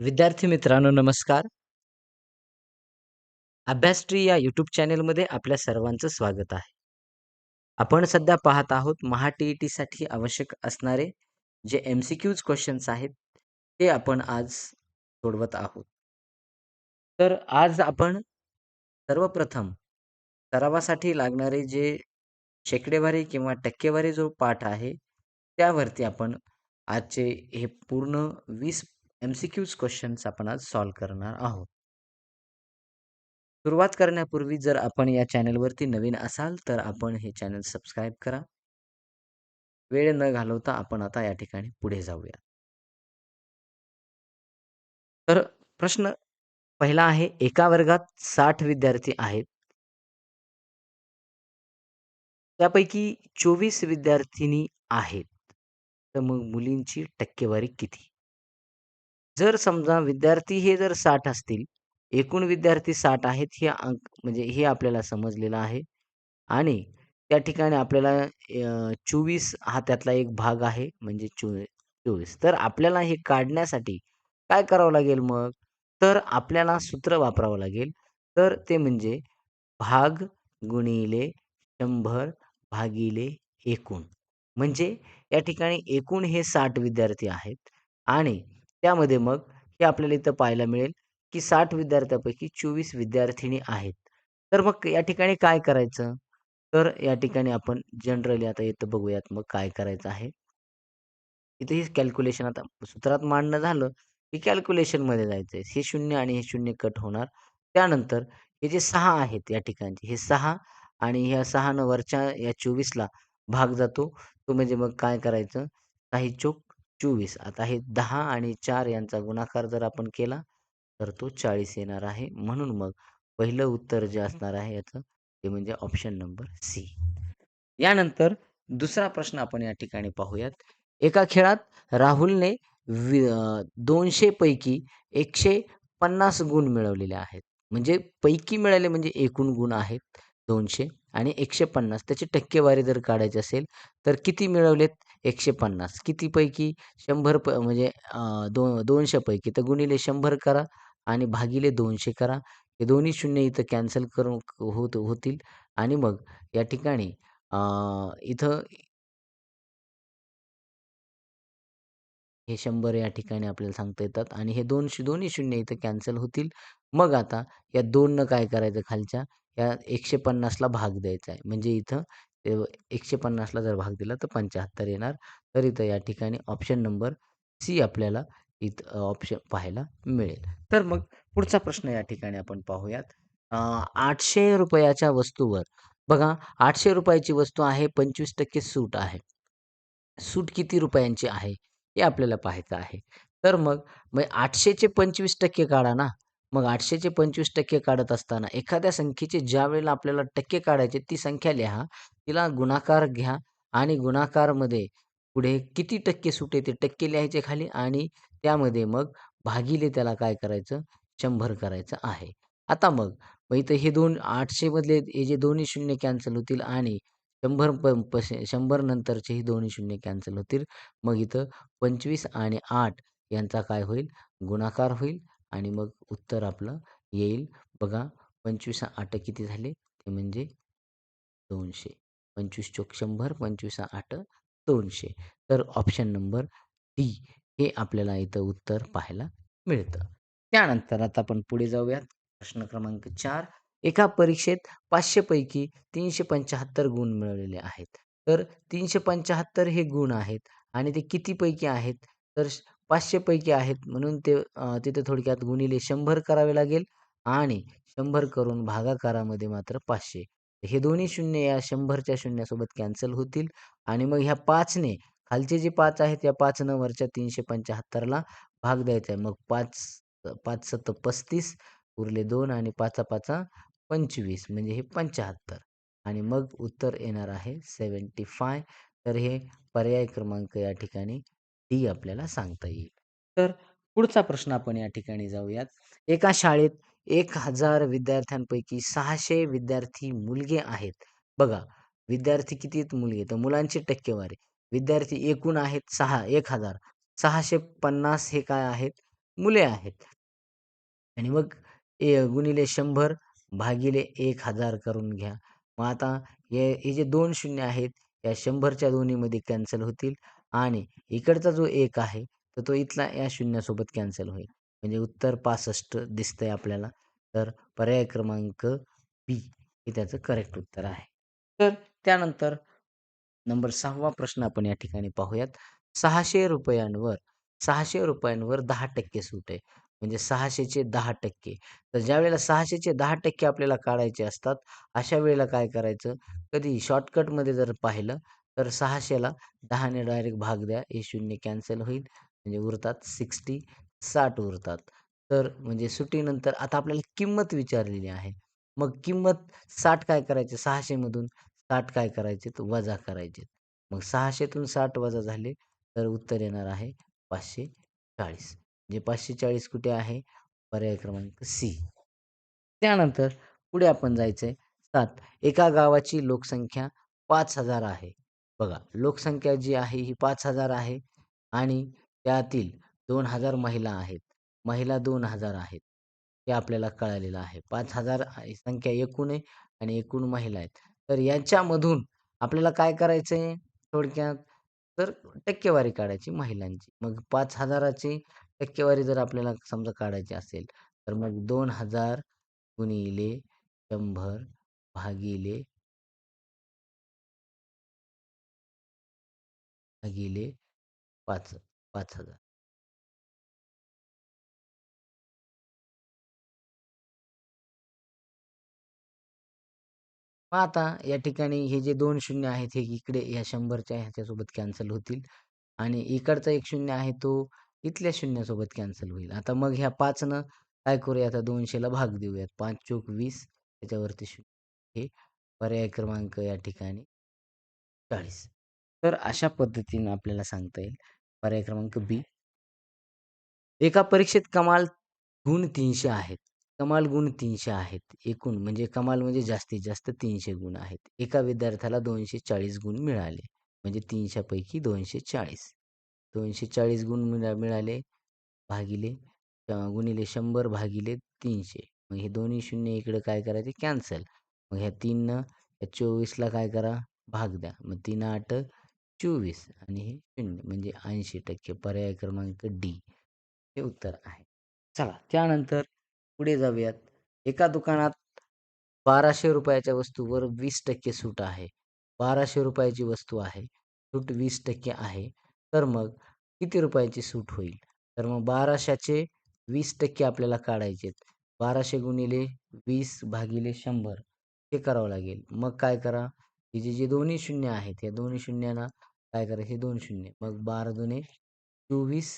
विद्यार्थी मित्रांनो नमस्कार. अभ्यासट्री या YouTube चॅनेलमध्ये आपल्या सर्वांचं स्वागत आहे. आपण सध्या पाहत आहोत महा टी-ई-टीसाठी आवश्यक असणारे जे एम-सी-क्यूज क्वेश्चन्स आहेत, ते आपण आज सोडवत आहोत. तर आज आपण सर्वप्रथम सरावासाठी लागणारे जे शेकडेवारी किंवा टक्केवारी जो पाठ आहे, त्यावरती आपण आजचे हे पूर्ण वीस एम-सी-क्यूज क्वेश्चन्स आपण आज सॉल्व्ह करणार आहोत. सुरुवात करण्यापूर्वी जर आपण या चॅनलवरती नवीन असाल, तर आपण हे चॅनल सबस्क्राईब करा. वेळ न घालवता आपण आता या ठिकाणी पुढे जाऊया. तर प्रश्न पहिला आहे, एका वर्गात साठ विद्यार्थी आहेत. त्यापैकी 24 विद्यार्थिनी आहेत. तर मग मुलींची टक्केवारी किती? जर समजा विद्यार्थी हे जर साठ असतील, एकूण विद्यार्थी साठ आहेत हे अंक म्हणजे हे आपल्याला समजलेलं आहे आणि त्या ठिकाणी आपल्याला चोवीस हा त्यातला एक भाग आहे म्हणजे चो 24. तर आपल्याला हे काढण्यासाठी काय करावं लागेल मग? तर आपल्याला सूत्र वापरावं लागेल. तर ते म्हणजे भाग गुणिले शंभर भागिले एकूण. म्हणजे या ठिकाणी एकूण हे साठ विद्यार्थी आहेत आणि त्यामध्ये मग हे आपल्याला इथं पाहायला मिळेल, की 60 विद्यार्थ्यांपैकी 24 विद्यार्थिनी आहेत. तर मग या ठिकाणी काय करायचं? तर या ठिकाणी आपण जनरली आता इथं बघूयात मग काय करायचं आहे. इथे हे कॅल्क्युलेशन आता सूत्रात मांडणं झालं, की कॅल्क्युलेशनमध्ये जायचंय. हे शून्य आणि हे शून्य कट होणार. त्यानंतर हे जे सहा आहेत या ठिकाणचे हे सहा आणि ह्या 6 न वरच्या या 24ला भाग जातो. म्हणजे मग काय करायचं? काही चोक 24. आता हे 10 आणि 4 यांचा गुणाकार जर आपण केला, तर तो 40 येणार आहे. म्हणून मग पहिलं उत्तर जे असणार आहे याचं, ते म्हणजे ऑप्शन नंबर सी. यानंतर दुसरा प्रश्न आपण या ठिकाणी पाहूयात. एका खेळात राहुलने वि अ, 200 पैकी 150 गुण मिळवलेले आहेत. म्हणजे पैकी मिळाले म्हणजे एकूण गुण आहेत 200 आणि 150 त्याची टक्केवारी जर काढायची असेल, तर किती मिळवलेत? एकशे पन्नास कितीपैकी शंभर प म्हणजे दोन दो 200 पैकी. तर गुणिले शंभर करा आणि भागिले दोनशे करा. हे दोन्ही शून्य इथं कॅन्सल करून होत होतील आणि मग या ठिकाणी इथं हे शंभर या ठिकाणी आपल्याला सांगता येतात आणि हे दोनशे दोन्ही शून्य इथं कॅन्सल होतील. मग आता या 2 काय करायचं खालच्या या 150ला भाग द्यायचा आहे. म्हणजे इथं एकशे पन्नासला जर भाग दिला तर 75 येणार. तर इथं या ठिकाणी ऑप्शन नंबर सी आपल्याला इथं ऑप्शन पाहायला मिळेल. तर मग पुढचा प्रश्न या ठिकाणी आपण पाहूयात. अ, ₹800 च्या वस्तूवर बघा ₹800 ची वस्तू आहे, 25% सूट आहे. सूट किती रुपयांची आहे? हे आपल्याला पाहायचं आहे. तर मग मग 800 चे 25% काढा ना. मग आठशेचे पंचवीस टक्के काढत असताना एखाद्या संख्येचे ज्या वेळेला आपल्याला टक्के काढायचे ती संख्या लिहा. तिला गुणाकार घ्या आणि गुणाकारमध्ये पुढे किती टक्के सुटे ते टक्के लिहायचे खाली आणि त्यामध्ये मग भागिले त्याला काय करायचं शंभर करायचं आहे. आता मग मग इथं हे दोन आठशेमधले हे जे दोन्ही शून्य कॅन्सल होतील आणि शंभर प शंभर नंतरचे ही दोन्ही शून्य कॅन्सल होतील. मग इथं 25 आणि आठ यांचा काय होईल? गुणाकार होईल आणि मग उत्तर आपलं येईल. बघा 25 8 किती झाले? ते म्हणजे 200. 25 चोक शंभर पंचवीस आठ दोनशे तर ऑप्शन नंबर डी हे आपल्याला इथं उत्तर पाहायला मिळतं. त्यानंतर आता आपण पुढे जाऊयात. प्रश्न क्रमांक चार एका परीक्षेत पाचशे पैकी 375 गुण मिळवलेले आहेत. तर 375 हे गुण आहेत आणि ते किती पैकी आहेत? तर पाचशेपैकी आहेत म्हणून ते तिथे थोडक्यात गुणिले शंभर करावे लागेल आणि शंभर करून भागाकारामध्ये मात्र पाचशे हे दोन्ही शून्य या 100च्या शून्यासोबत कॅन्सल होतील आणि मग ह्या पाचने खालचे जे पाच आहेत या पाचनं वरच्या तीनशे पंच्याहत्तरला भाग द्यायचा आहे. मग 5 5 सत्त 35 उरले दोन आणि 5 5 25 म्हणजे हे 75 आणि मग उत्तर येणार आहे 75. तर हे पर्याय क्रमांक या ठिकाणी ती आपल्याला सांगता येईल. तर पुढचा प्रश्न आपण या ठिकाणी जाऊयात. एका शाळेत एक हजार विद्यार्थ्यांपैकी सहाशे विद्यार्थी मुलगे आहेत. बघा विद्यार्थी किती आहेत? मुलगे. तर मुलांची टक्केवारी. विद्यार्थी एकूण आहेत सहा एक हजार सहाशे पन्नास हे काय आहेत मुले आहेत आणि मग ए गुणिले शंभर भागिले एक हजार करून घ्या मग आता हे हे जे दोन शून्य आहेत या शंभरच्या दोन्हीमध्ये कॅन्सल होतील आणि इकडचा जो एक आहे तर तो इथला या शून्यासोबत कॅन्सल होईल. म्हणजे उत्तर पासष्ट दिसतंय आपल्याला. तर पर्याय क्रमांक बी हे त्याचं करेक्ट उत्तर आहे. तर त्यानंतर नंबर सहावा प्रश्न आपण या ठिकाणी पाहूयात. सहाशे रुपयांवर सहाशे रुपयांवर दहा टक्के सूट आहे. म्हणजे सहाशेचे दहा टक्के. तर ज्या वेळेला सहाशेचे दहा टक्के आपल्याला काढायचे असतात अशा वेळेला काय करायचं? कधी शॉर्टकटमध्ये जर पाहिलं तर सहाशेला दहाने डायरेक्ट भाग द्या. हे शून्य कॅन्सल होईल. म्हणजे उरतात सिक्स्टी साठ उरतात. तर म्हणजे सुट्टीनंतर आता आपल्याला किंमत विचारलेली आहे. मग किंमत साठ काय करायचे? सहाशेमधून साठ काय करायचे? तर वजा करायचे. मग सहाशेतून साठ वजा झाले तर उत्तर येणार आहे पाचशे चाळीस. म्हणजे पाचशे चाळीस कुठे आहे? पर्याय क्रमांक सी त्यानंतर पुढे आपण जायचं आहे सात. एका गावाची लोकसंख्या पाच हजार आहे. बघा लोकसंख्या जी आहे ही पाच हजार आहे आणि त्यातील दोन हजार महिला आहेत. महिला दोन हजार आहेत हे आपल्याला कळालेलं आहे. पाच हजार संख्या एकूण आहे आणि एकूण महिला आहेत. तर यांच्यामधून आपल्याला काय करायचं आहे थोडक्यात? तर टक्केवारी काढायची महिलांची. मग पाच हजाराची टक्केवारी जर आपल्याला समजा काढायची असेल तर मग दोन हजार गुणिले शंभर भागिले भागिले पाच पाच हजार. मग आता या ठिकाणी हे जे दोन शून्य आहेत हे इकडे या शंभरच्या ह्याच्यासोबत कॅन्सल होतील आणि इकडचा एक शून्य आहे तो इथल्या शून्यासोबत कॅन्सल होईल. आता मग ह्या पाचनं काय करूया आता दोनशेला भाग देऊयात. पाच चोक वीस त्याच्यावरती शून्य. हे पर्याय क्रमांक या ठिकाणी चाळीस. तर अशा पद्धतीनं आपल्याला सांगता येईल. पर्याय क्रमांक बी. एका परीक्षेत कमाल गुण तीनशे आहेत. कमाल गुण तीनशे आहेत. एकूण म्हणजे कमाल म्हणजे जास्तीत जास्त तीनशे गुण आहेत. एका विद्यार्थ्याला दोनशे चाळीस गुण मिळाले. म्हणजे तीनशेपैकी दोनशे चाळीस. दोनशे चाळीस गुण मिळा मिळाले भागिले गुणिले शंभर भागिले तीनशे. मग हे दोन्ही शून्य इकडे काय करायचे कॅन्सल. मग ह्या तीननं या चोवीसला काय करा? भाग द्या. मग तीन आठ चोवीस आणि हे शून्य म्हणजे ऐंशी टक्के पर्याय क्रमांक डी हे उत्तर आहे. चला त्यानंतर पुढे जाऊयात. एका दुकानात बाराशे रुपयाच्या वस्तूवर वीस टक्के सूट आहे. बाराशे रुपयाची वस्तू आहे. सूट वीस टक्के आहे. तर मग किती रुपयाची सूट होईल? तर मग बाराशेचे वीस टक्के आपल्याला काढायचे बाराशे गुणिले वीस भागिले शंभर हे करावं लागेल. मग काय करा? हे जे जे दोन्ही शून्य आहेत या दोन्ही शून्यांना काय करायचे? हे दोन शून्य. मग बारा दोन्ही चोवीस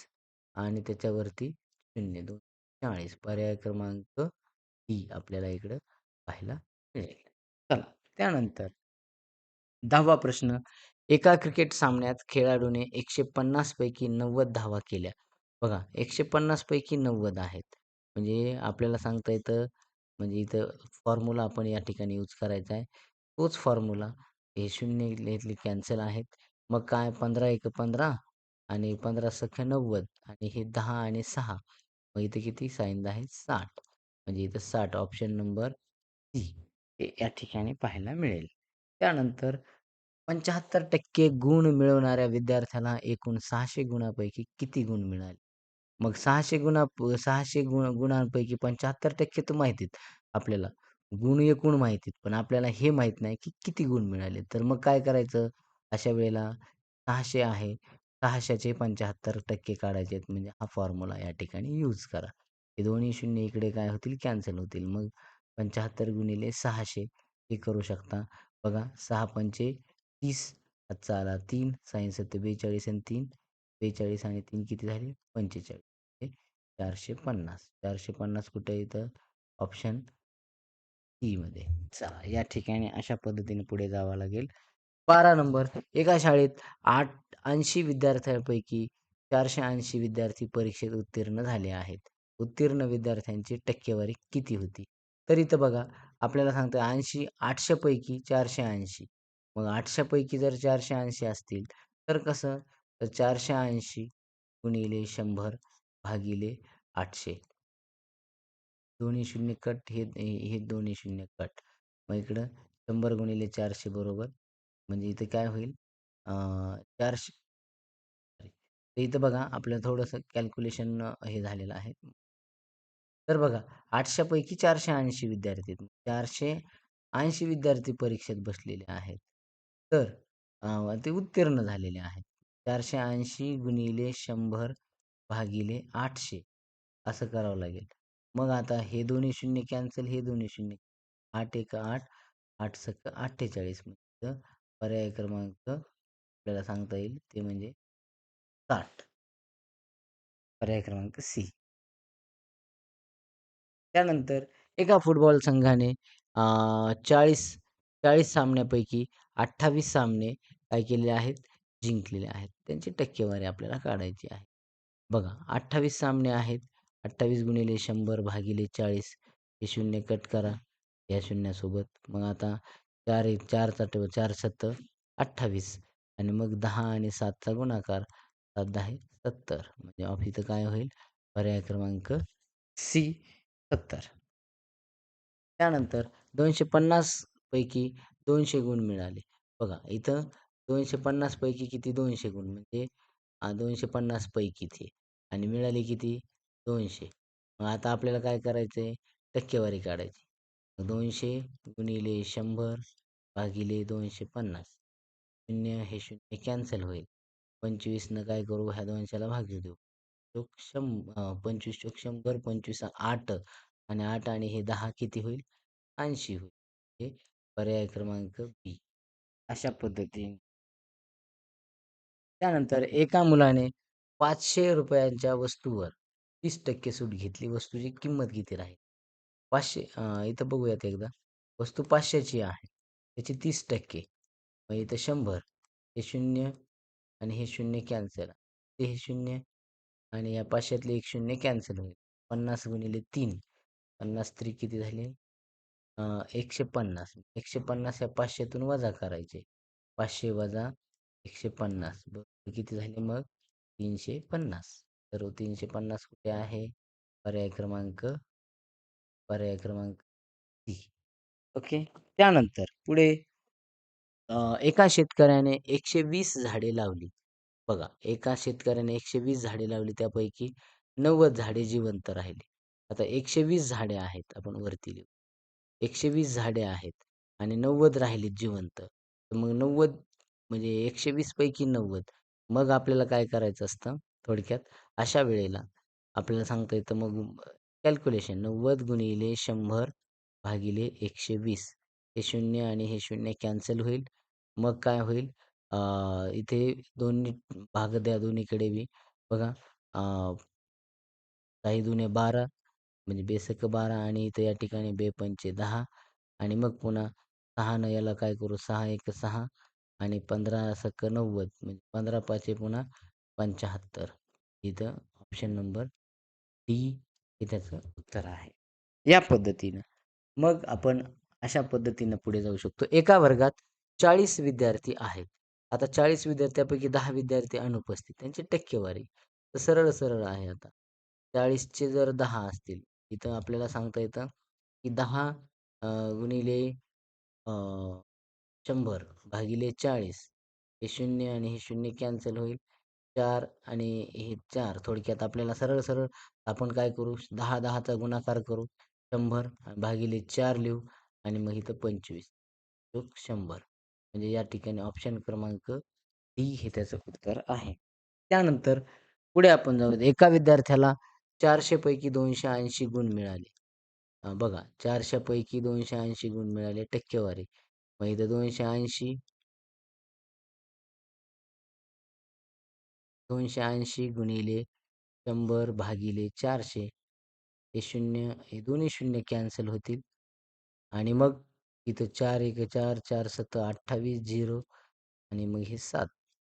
आणि त्याच्यावरती शून्य दोन. चाळीस. पर्याय क्रमांक ही आपल्याला इकडं पाहायला मिळेल. चला त्यानंतर दहावा प्रश्न. एका क्रिकेट सामन्यात खेळाडूने एकशे पन्नास पैकी नव्वद धावा केल्या. बघा एकशे पन्नास पैकी नव्वद आहेत. म्हणजे आपल्याला सांगता येतं म्हणजे इथं फॉर्म्युला आपण या ठिकाणी यूज करायचा आहे. तोच फॉर्म्युला हे शून्य इथले कॅन्सल आहेत. मग काय पंधरा एक पंधरा आणि पंधरा सख्या नव्वद आणि हे दहा आणि सहा. मग इथे किती? सांगितलं आहे साठ. म्हणजे इथं साठ ऑप्शन नंबर सी हे या ठिकाणी पाहायला मिळेल. त्यानंतर पंच्याहत्तर टक्के गुण मिळवणाऱ्या विद्यार्थ्याला एकूण सहाशे गुणापैकी किती गुण मिळाले? मग सहाशे गुणा सहाशे गुण गुणांपैकी पंच्याहत्तर टक्के तर माहितीत आपल्याला. गुण एकूण माहितीत पण आपल्याला हे माहीत नाही की किती गुण मिळाले. तर मग काय करायचं? अशा वेळेला सहाशे आहे. सहाशेचे पंच्याहत्तर टक्के काढायचे आहेत. म्हणजे हा फॉर्म्युला या ठिकाणी यूज करा. हे दोन्ही शून्य इकडे काय होतील? कॅन्सल होतील. मग पंच्याहत्तर गुणिले सहाशे हे करू शकता. बघा सहा पंचे तीस आजचा आला तीन साईन बेचाळीस आणि तीन. बेचाळीस आणि तीन किती झाले? पंचेचाळीस. चारशे पन्नास. चारशे पन्नास कुठे येतं ऑप्शनमध्ये. चला या ठिकाणी अशा पद्धतीने पुढे जावं लागेल. बारा नंबर. एका शाळेत आठ ऐंशी विद्यार्थ्यांपैकी चारशे ऐंशी विद्यार्थी परीक्षेत उत्तीर्ण झाले आहेत. उत्तीर्ण विद्यार्थ्यांची टक्केवारी किती होती? तर इथं बघा आपल्याला सांगतं ऐंशी आठशेपैकी चारशे ऐंशी. मग आठशेपैकी जर चारशे ऐंशी असतील तर कसं? तर चारशे ऐंशी गुणिले शंभर भागिले आठशे. दोन्ही शून्य कट हे हे दोन्ही शून्य कट. मग इकडं शंभर गुणिले चारशे बरोबर म्हणजे इथं काय होईल? चारशे तर इथं बघा आपलं थोडंसं कॅल्क्युलेशन हे झालेलं आहे. तर बघा आठशेपैकी चारशे ऐंशी विद्यार्थी आहेत. चारशे ऐंशी विद्यार्थी परीक्षेत बसलेले आहेत. तर ते उत्तीर्ण झालेले आहेत. चारशे ऐंशी गुणिले शंभर भागिले आठशे असं करावं लागेल. मग आता हे दोन्ही शून्य कॅन्सल हे दोन्ही शून्य आठ एक आठ आठ सक अठ्ठेचाळीस म्हणजे पर्याय क्रमांक आपल्याला सांगता येईल ते म्हणजे साठ. पर्याय क्रमांक सी. त्यानंतर एका फुटबॉल संघाने चाळीस चाळीस सामन्यापैकी अठ्ठावीस सामने काय केलेले आहेत? जिंकलेले आहेत. त्यांची टक्केवारी आपल्याला काढायची आहे. बघा अठ्ठावीस सामने आहेत. अठ्ठावीस गुणिले शंभर भागिले चाळीस हे शून्य कट करा. या शून्यासोबत. मग आता चार एक चार चाट चार सत्त अठ्ठावीस. आणि मग दहा आणि सातचा गुणाकार सात दहा सत्तर. म्हणजे ऑफ इथं काय होईल? पर्याय क्रमांक सी सत्तर. त्यानंतर दोनशे पन्नास पैकी दोनशे गुण मिळाले. बघा इथं दोनशे पन्नास पैकी किती दोनशे गुण? म्हणजे दोनशे पन्नास पैकीचे आणि मिळाले किती? दोनशे. मग आता आपल्याला काय करायचं आहे टक्केवारी काढायची. दोनशे गुणिले शंभर भागिले दोनशे पन्नास. शून्य हे शून्य कॅन्सल होईल. पंचवीसनं काय करू? ह्या दोनशेला भागी देऊ. चोक शं पंचवीस चोक शंभर पंचवीस आठ आणि आठ आणि हे दहा किती होईल? ऐंशी होईल. हे पर्याय क्रमांक बी. अशा पद्धतीने. त्यानंतर एका मुलाने पाचशे रुपयांच्या वस्तूवर तीस टक्के सूट घेतली. वस्तूची किंमत किती राहील? पाचशे इथं बघूयात एकदा. वस्तू पाचशेची आहे. त्याची तीस टक्के. मग इथं शंभर. हे शून्य आणि हे शून्य कॅन्सल. ते हे शून्य आणि या पाचशेतले एक शून्य कॅन्सल होईल. पन्नास गुणिले तीन. पन्नास त्री किती झाले? एकशे पन्नास. एकशे पन्नास या पाचशेतून वजा करायचे. पाचशे वजा एकशे पन्नास. बरोबर किती झाले मग? तीनशे पन्नास. तर तीनशे पन्नास कुठे आहे? पर्याय क्रमांक पर्याय क्रमांक सी. ओके? त्यानंतर पुढे एका शेतकऱ्याने एकशे वीस झाडे लावली. बघा एका शेतकऱ्याने एकशे वीस झाडे लावली त्यापैकी नव्वद झाडे जिवंत राहिली. आता एकशे वीस झाडे आहेत आपण वरती लिहू. एकशे वीस झाडे आहेत आणि नव्वद राहिलीत जिवंत. तर मग नव्वद म्हणजे एकशे वीस पैकी नव्वद. मग आपल्याला काय करायचं असतं थोडक्यात? अशा वेळेला आपल्याला सांगता येतं मग कॅल्क्युलेशन नव्वद गुणिले शंभर भागिले एकशे वीस. हे शून्य आणि हे शून्य कॅन्सल होईल. मग काय होईल? इथे दोन्ही भाग द्या दोन्हीकडे बी. बघा काही दुने बारा म्हणजे बेसक बारा आणि इथं या ठिकाणी बेपंचे दहा. आणि मग पुन्हा सहानं याला काय करू? सहा एक सहा आणि पंधरा सक नव्वद. म्हणजे पंधरा पाचे पुन्हा पंच्याहत्तर इथं ऑप्शन नंबर डी. हे त्याचं उत्तर आहे. या पद्धतीनं. मग आपण अशा पद्धतीनं पुढे जाऊ शकतो. एका वर्गात चाळीस विद्यार्थी आहेत. आता चाळीस विद्यार्थ्यापैकी दहा विद्यार्थी अनुपस्थित. त्यांची टक्केवारी. तर सरळ सरळ आहे आता. चाळीसचे जर दहा असतील इथं आपल्याला सांगता येतं की दहा गुणिले शंभर भागिले चाळीस. हे शून्य आणि हे शून्य कॅन्सल होईल. चार आणि हे चार. थोडक्यात आपल्याला सरळ सरळ आपण काय करू? दहा दहाचा गुणाकार करू. शंभर भागिले चार लिहू आणि मग इथं पंचवीस. शंभर. म्हणजे या ठिकाणी ऑप्शन क्रमांक डी हे त्याचं उत्तर आहे. त्यानंतर पुढे आपण जाऊ एका विद्यार्थ्याला चारशे पैकी दोनशे ऐंशी गुण मिळाले. बघा चारशे पैकी दोनशे ऐंशी गुण मिळाले टक्केवारी. मग इथं दोनशे ऐंशी दोनशे ऐंशी गुणिले शंभर भागिले चारशे हे शून्य हे दोन्ही शून्य कॅन्सल होतील. आणि मग इथं चार एक चार चार सत अठ्ठावीस झिरो आणि मग हे सात.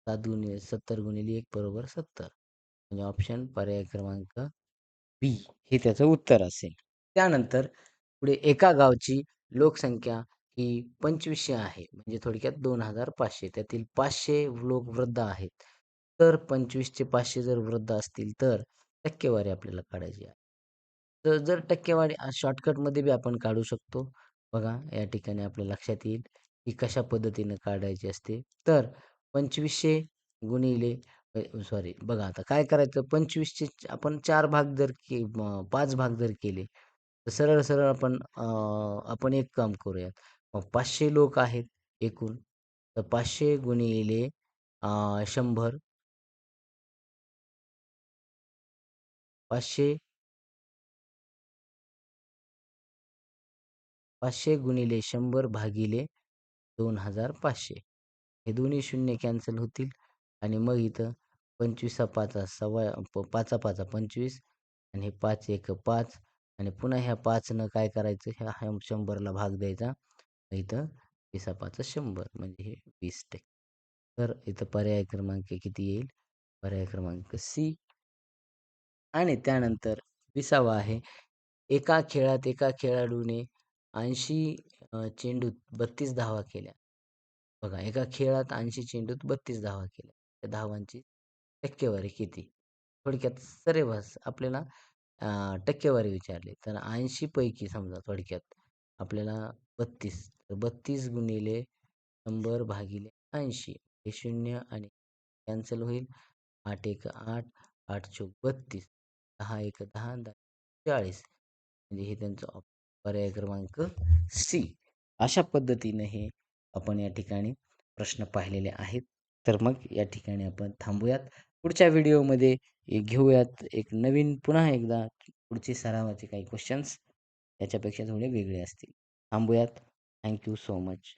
सात गुणिले सत्तर गुणिले एक बरोबर सत्तर. म्हणजे ऑप्शन पर्याय क्रमांक बी. हे त्याचं उत्तर असेल. त्यानंतर पुढे एका गावची लोकसंख्या ही पंचवीसशे आहे. म्हणजे थोडक्यात दोन हजार पाचशे. त्यातील पाचशे लोक वृद्ध आहेत. तर 25चे 500 जर वृद्ध असतील तर टक्केवारी आपल्याला काढायची आहे. तर जर टक्केवारी शॉर्टकटमध्ये बी आपण काढू शकतो. बघा या ठिकाणी आपल्या लक्षात येईल, की कशा पद्धतीनं काढायची असते. तर 2500 गुणिले सॉरी बघा आता काय करायचं 25चे आपण चार भाग जर के पाच भाग जर केले, तर सरळ-सरळ आपण आपण एक काम करूयात. मग पाचशे लोक आहेत एकूण. तर पाचशे गुणिले शंभर पाचशे पाचशे गुणिले शंभर भागिले 2500 हे दोन्ही शून्य कॅन्सल होतील आणि मग इथं 25 पाचा सव्वा प पाचा पाचा 25 आणि हे पाच एक पाच आणि पुन्हा ह्या पाचनं काय करायचं ह्या ह्या 100ला भाग द्यायचा. इथं 20 पाचा शंभर म्हणजे हे 20%. तर इथं पर्याय क्रमांक किती येईल? पर्याय क्रमांक सी. आणि त्यानंतर 20वा आहे. एका खेळात एका खेळाडूने ऐंशी चेंडूत 32 धावा केल्या. बघा एका खेळात 80 चेंडूत 32 धावा केल्या. त्या धावांची टक्केवारी किती? थोडक्यात सरेवास आपल्याला टक्केवारी विचारली. तर ऐंशीपैकी समजा थोडक्यात आपल्याला 32 तर 32 गुणिले शंभर भागिले 80 हे शून्य आणि कॅन्सल होईल. आठ एक आठ आठ चौक बत्तीस दहा एक दहा दहा चाळीस म्हणजे हे त्यांचं पर्याय क्रमांक सी. अशा पद्धतीने हे आपण या ठिकाणी प्रश्न पाहिलेले आहेत. तर मग या ठिकाणी आपण थांबूयात. पुढच्या व्हिडिओमध्ये घेऊयात एक नवीन पुन्हा एकदा पुढचे सरावाचे काही क्वेश्चन्स याच्यापेक्षा थोडे वेगळे असतील. थांबूयात. Thank you so much.